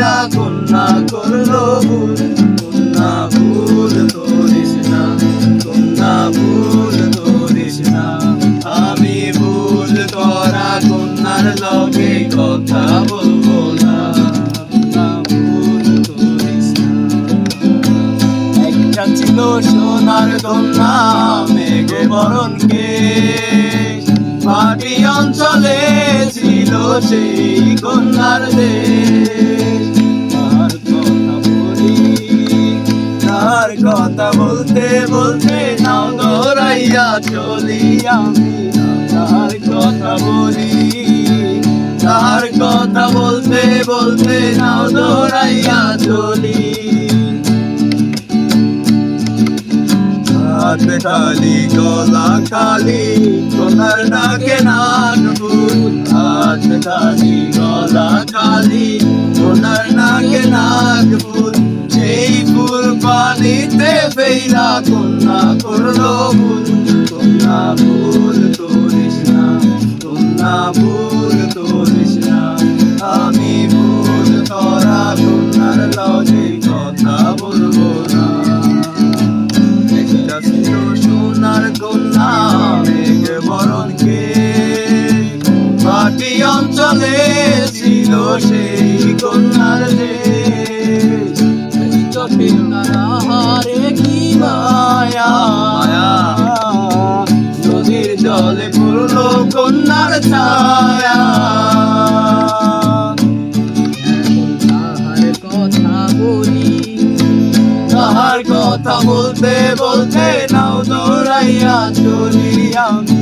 না কন্যা করল ভুল, কন্যা ভুল করিস না, কন্যা ভুল করিস না। আমি ভুল করা কন্যার লগে কথা বলব না ছিল সোনার কন্যা, মেঘে বরণকে পাটি অঞ্চলে ছিল সেই কন্যার দেশ। তার কথা বলতে বলতে নাও দৌড়াইয়া চলি আমি। কথা বলি, তার কথা বলতে বলতে নাও দৌড়াইয়া চলি। খালি গলা খালি কোনার নাকে নাক ফুল। হাত খালি গলা খালি কোনার নাকে নাক ফুল। পানিতে ফেইলা কন্যা করল ভুল কন্যা ভুল করিস না কন্যা ভুল করিস না আমি ভুল করা কন্যার লগে কথা বলব না একটা ছিল সোনার কন্যা মেঘ বরণকে মাটি অঞ্চলে ছিল সেই কন্যার কন্যার ছায়া। কথা বলি তাহার কথা বলতে বলতে নাও দৌড়াইয়া চলি আমি